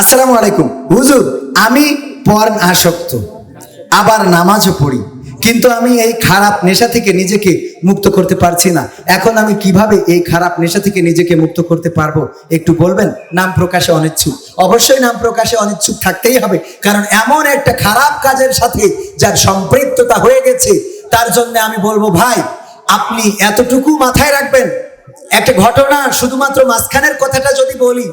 আসসালামু আলাইকুম। হুজুর, আমি পর্ন আসক্ত, আবার নামাজও পড়ি, কিন্তু আমি এই খারাপ নেশা থেকে নিজেকে মুক্ত করতে পারছি না। এখন আমি কীভাবে এই খারাপ নেশা থেকে নিজেকে মুক্ত করতে পারব, একটু বলবেন? নাম প্রকাশে অনিচ্ছুক। অবশ্যই নাম প্রকাশে অনিচ্ছুক থাকতেই হবে, কারণ এমন একটা খারাপ কাজের সাথে যার সম্পৃক্ততা হয়ে গেছে, তার জন্য আমি বলব, ভাই, আপনি এতটুকু মাথায় রাখবেন? একটা ঘটনা শুধুমাত্র মাঝখানের কথাটা যদি বলি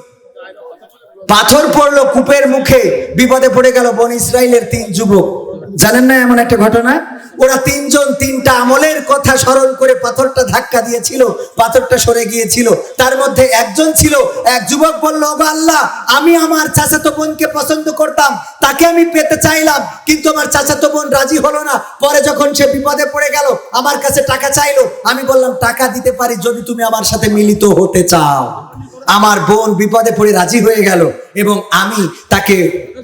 পাথর পড়ল কূপের মুখে, বিপদে পড়ে গেল বন ইসরায়েলের তিন যুবক। জানেন না এমন একটা ঘটনা? ওরা তিনজন তিনটা আমলের কথা স্মরণ করে পাথরটা ধাক্কা দিয়েছিল, পাথরটা সরে গিয়েছিল। তার মধ্যে একজন ছিল, এক যুবক বলল, "ওগো আল্লাহ, আমি আমার চাচাতো বোনকে পছন্দ করতাম, তাকে আমি পেতে চাইলাম, কিন্তু আমার চাচাতো বোন রাজি হলো না। পরে যখন সে বিপদে পড়ে গেল, আমার কাছে টাকা চাইলো। আমি বললাম, টাকা দিতে পারি যদি তুমি আমার সাথে মিলিত হতে চাও। আমার বোন বিপদে পড়ে রাজি হয়ে গেল এবং আমি তাকে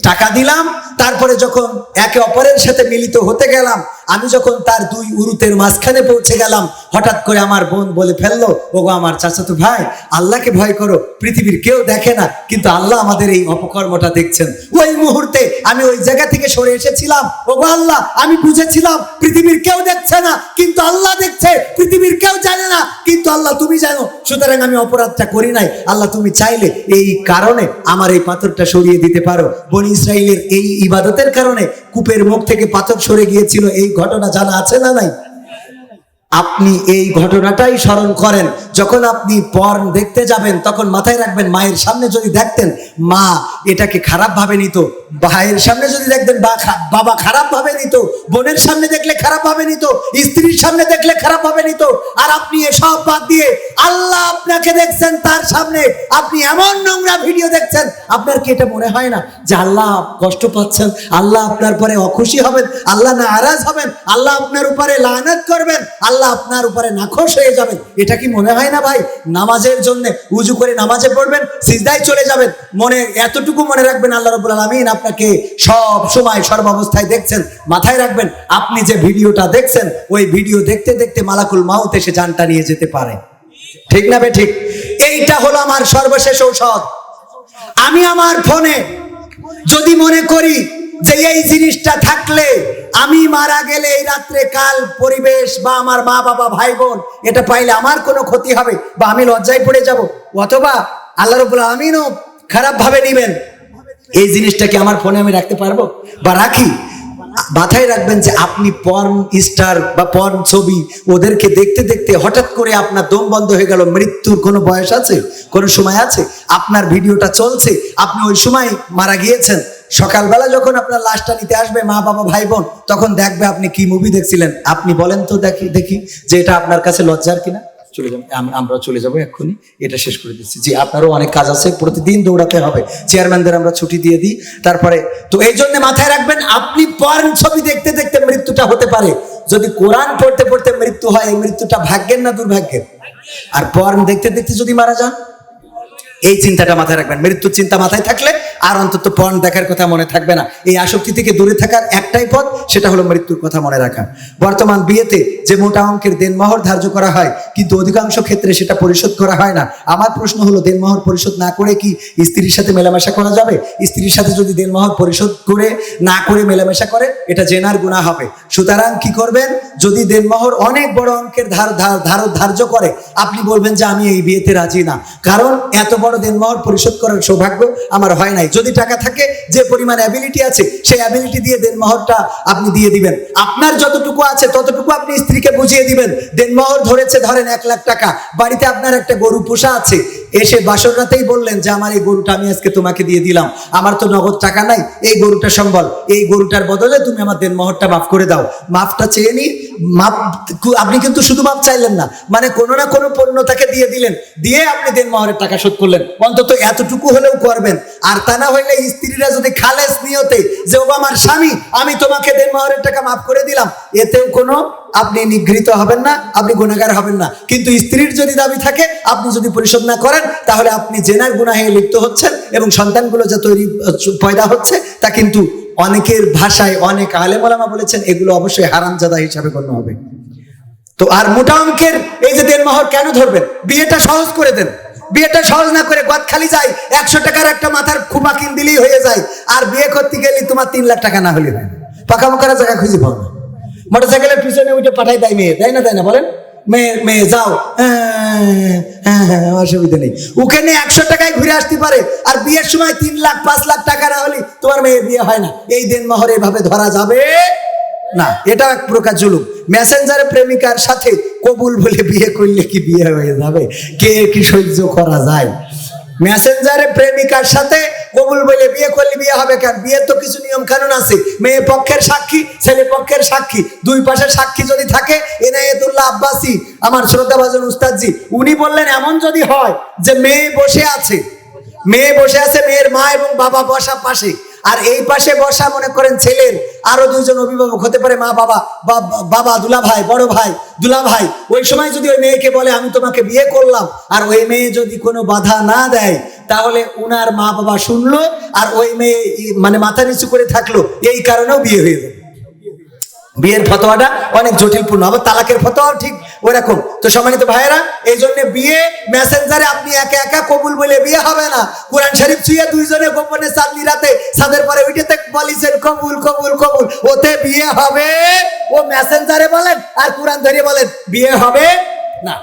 টাকা দিলাম। তারপরে যখন একে অপরের সাথে মিলিত হতে গেলাম আমি যখন তার দুই উরুতের মাঝখানে পৌঁছে গেলাম, হঠাৎ করে আমার বোন বলে ফেলল, ওগো আমার চাচাতো ভাই, আল্লাহকে ভয় করো, পৃথিবীর কেউ দেখে না, কিন্তু আল্লাহ আমাদের এই অপকর্মটা দেখছেন। ওই মুহূর্তে আমি ওই জায়গা থেকে সরে এসেছিলাম, ওগো আল্লাহ, আমি বুঝেছিলাম, পৃথিবীর কেউ দেখছে না, কিন্তু আল্লাহ দেখছে, পৃথিবীর কেউ জানে না, কিন্তু আল্লাহ তুমি জানো, সুতরাং আমি অপরাধটা করি নাই, আল্লাহ তুমি চাইলে এই কারণে আমার এই পাথরটা সরিয়ে দিতে পারো। বনি ইসরায়েলের এই ইবাদতের কারণে কূপের মুখ থেকে পাথর সরে গিয়েছিল এই ঘটনা জানা আছে না নাই? আপনি এই ঘটনাটাই স্মরণ করেন। যখন আপনি পর্ন দেখতে যাবেন, তখন মাথায় রাখবেন মায়ের সামনে যদি দেখতেন, মা এটাকে খারাপ ভাবে নিত। ভাইয়ের সামনে যদি দেখতেন বাবা খারাপ ভাবে নিত। বোনের সামনে দেখলে খারাপ ভাবে নিত। স্ত্রীর সামনে দেখলে খারাপ ভাবে নিত। আর আপনি এসব বাদ দিয়ে আল্লাহ আপনাকে দেখছেন তার সামনে। আপনি এমন নোংরা ভিডিও দেখছেন। আপনার কি এটা মনে হয় না যে আল্লাহ কষ্ট পাচ্ছেন? আল্লাহ আপনার পরে অখুশি হবেন। আল্লাহ নারাজ হবেন। আল্লাহ আপনার উপরে লানত করবেন। আল্লাহ আপনার উপরে নাখোশ হয়ে যাবেন। এটা কি মনে হয় না ভাই? নামাজের জন্য উজু করে নামাজে পড়বেন, সিজদায় চলে যাবেন। মনে, এতটুকু মনে রাখবেন আল্লাহ রবুল আলমিন আপনাকে সব সময় সর্বাবস্থায় দেখছেন, মাথায় রাখবেন, আপনি যে ভিডিওটা দেখছেন, ওই ভিডিও দেখতে দেখতে মালাকুল মাউত এসে জানটা নিয়ে যেতে পারে। ঠিক না বে ঠিক? এইটা হলো আমার সর্বশেষ ঔষধ। আমি আমার ফোনে যদি মনে করি যে এই জিনিসটা থাকলে আমি মারা গেলে এই রাত্রে কাল পরিবেশ বা আমার মা বাবা, ভাই বোন, এটা পাইলে আমার কোনো ক্ষতি হবে বা আমি লজ্জায় পড়ে যাব। অথবা আল্লাহ রবুল আমিনও খারাপ ভাবে নিবেন। এই জিনিসটাকে আমার ফোনে আমি রাখতে পারব? বা রাখি। মাথায় রাখবেন যে আপনি পর্ন স্টার বা পর্ন ছবি, ওদেরকে দেখতে দেখতে হঠাৎ করে আপনার দম বন্ধ হয়ে গেল, মৃত্যুর কোনো বয়স আছে? কোনো সময় আছে? আপনার ভিডিওটা চলছে, আপনি ওই সময় মারা গিয়েছেন। সকালবেলা যখন আপনার লাশটা নিতে আসবে মা, বাবা, ভাই, বোন, তখন দেখবে আপনি কি মুভি দেখছিলেন। আপনি বলেন তো দেখি দেখি যে এটা আপনার কাছে লজ্জার কিনা। চলে যাব আমরা চলে যাব এক্ষুনি, এটা শেষ করে দিচ্ছি। জি, আপনারও অনেক কাজ আছে, প্রতিদিন দৌড়াতে হবে। চেয়ারম্যানদের আমরা ছুটি দিয়ে দিই, তারপরে তো এই জন্য মাথায় রাখবেন, আপনি পর্ন ছবি দেখতে দেখতে মৃত্যুটা হতে পারে। যদি কোরআন পড়তে পড়তে মৃত্যু হয়, এই মৃত্যুটা ভাগ্যের না দুর্ভাগ্যের? আর পর্ন দেখতে দেখতে যদি মারা যান, এই চিন্তাটা মাথায় রাখবেন। মৃত্যুর চিন্তা মাথায় থাকলে আর অন্তত পণ দেখার কথা মনে থাকবে না। এই আসক্তি থেকে দূরে থাকার একটাই পথ, সেটা হলো মৃত্যুর কথা মনে রাখা। বর্তমান বিয়েতে যে মোটা অঙ্কের দেনমোহর ধার্য করা হয়, কিন্তু অধিকাংশ ক্ষেত্রে সেটা পরিশোধ করা হয় না। আমার প্রশ্ন হলো, দেনমোহর পরিশোধ না করে কি স্ত্রীর সাথে মেলামেশা করা যাবে? স্ত্রীর সাথে যদি দেনমোহর পরিশোধ করে, না করে মেলামেশা করে, এটা জেনার গুণা হবে। সুতরাং কি করবেন? যদি দেনমোহর অনেক বড় অঙ্কের ধার ধার- ধার ধার্য করে, আপনি বলবেন যে আমি এই বিয়েতে রাজি না। কারণ এত বড় দেনমোহর পরিশোধ করার সৌভাগ্য আমার হয় নাই। যদি টাকা থাকে, যে পরিমাণ অ্যাবিলিটি আছে, সেই অ্যাবিলিটি দিয়ে দেনমোহরটা আপনি দিয়ে দিবেন। আপনার যতটুকু আছে, ততটুকু আপনি স্ত্রীকে বুঝিয়ে দিবেন। দেনমোহর ধরেছে, ধরেন এক লাখ টাকা। বাড়িতে আপনার একটা গরু পোষা আছে। এসে বাসর রাতেই বললেন যে, আমার এই গরুটা আমি আজকে তোমাকে দিয়ে দিলাম। আমার তো নগদ টাকা নাই। এই গরুটা সম্বল, এই গরুটার বদলে তুমি আমার দেনমোহরটা মাফ করে দাও। মাফটা চেয়ে নি। মাপ আপনি কিন্তু শুধু মাপ চাইলেন না। মানে কোনো না কোনো পণ্য তাকে দিয়ে দিলেন। দিয়ে আপনি দেনমোহরের টাকা শোধ করলেন। অন্তত এতটুকু হলেও করবেন। আর তা না হইলে স্ত্রীরা যদি খালেস নিয়তে যে ও আমার স্বামী, আমি তোমাকে দেনমোহরের টাকা মাফ করে দিলাম। এতেও কোনো আপনি নিগৃহীত হবেন না, আপনি গুণাগার হবেন না। কিন্তু স্ত্রীর যদি দাবি থাকে, আপনি যদি পরিশোধ না করেন, তাহলে আপনি জেনার গুনাহে লিপ্ত হচ্ছেন এবং সন্তানগুলো যা তৈরি পয়দা হচ্ছে, তা কিন্তু অনেকের ভাষায় অনেক আলেমলামা বলেছেন, এগুলো অবশ্যই হারামজাদা হিসাবে গণ্য হবে। তো আর মোটা অঙ্কের এই যে দেনমোহর কেন ধরবেন? বিয়েটা সহজ করে দেন। বিয়েটা সহজ না করে গদ খালি যায়, একশো টাকার একটা মাথার খুপা কিন দিলেই হয়ে যায়, আর বিয়ে করতে গেলে তোমার তিন লাখ টাকা না হলে হয় পাকা মোকারা জায়গা খুঁজে পাও না। মোটরসাইকেলের পিছনে উঠে পাঠাই দেয় মেয়ে। তাই না তাই না, বলেন? মেয়ে মেয়ে, যাও। হ্যাঁ, হ্যাঁ, আমার অসুবিধা নেই। ওখানে একশো টাকায় ঘুরে আসতে পারে। আর বিয়ের সময় তিন লাখ পাঁচ লাখ টাকা না হলে তোমার মেয়ের বিয়ে হয় না। এই দিন মহরে এভাবে ধরা যাবে না। এটা এক প্রকার জুলুম। মেসেঞ্জারে প্রেমিকার সাথে কবুল বলে বিয়ে করলে কি বিয়ে হয়ে যাবে? কে কি সহ্য করা যায়? মেসেঞ্জারে প্রেমিকার সাথে কবুল বলে বিয়ে করলে বিয়ে হবে কেন? বিয়ের তো কিছু নিয়ম কানুন আছে। মেয়ে পক্ষের সাক্ষী, ছেলে পক্ষের সাক্ষী। দুই পাশের সাক্ষী যদি থাকে, এনায়েতুল্লাহ আব্বাসী, আমার শ্রদ্ধা ভাজন উস্তাদজি, উনি বললেন, এমন যদি হয় যে মেয়ে বসে আছে, মেয়ে বসে আছে, মেয়ের মা এবং বাবা বসা পাশে আর এই পাশে বসা মনে করেন ছেলের আরও দুইজন অভিভাবক হতে পারে মা, বাবা বাবা দুলা ভাই বড় ভাই দুলা ভাই ওই সময় যদি ওই মেয়েকে বলে, আমি তোমাকে বিয়ে করলাম, আর ওই মেয়ে যদি কোনো বাধা না দেয়, তাহলে উনার মা, বাবা শুনলো, আর ওই মেয়ে মানে মাথা নিচু করে থাকল। এই কারণেও বিয়ে হয়ে যাবে বিয়ের ফতোয়াটা অনেক জটিলপূর্ণ আবার তালাকের ফতোয়াও ঠিক ওরকম তো সম্মানিত ভাইয়েরা, এই জন্য বিয়ে মেসেঞ্জারে আপনি একা একা কবুল বলে বিয়ে হবে না। কোরআন শরীফ ছুঁয়ে দুইজনে গোপনে চাঁদনি রাতে সাদের পরে উঠেতে বলিছেন, কবুল কবুল কবুল। ওতে বিয়ে হবে? ও মেসেঞ্জারে বলেন, আর কোরআন ধরে বলেন, বিয়ে হবে না।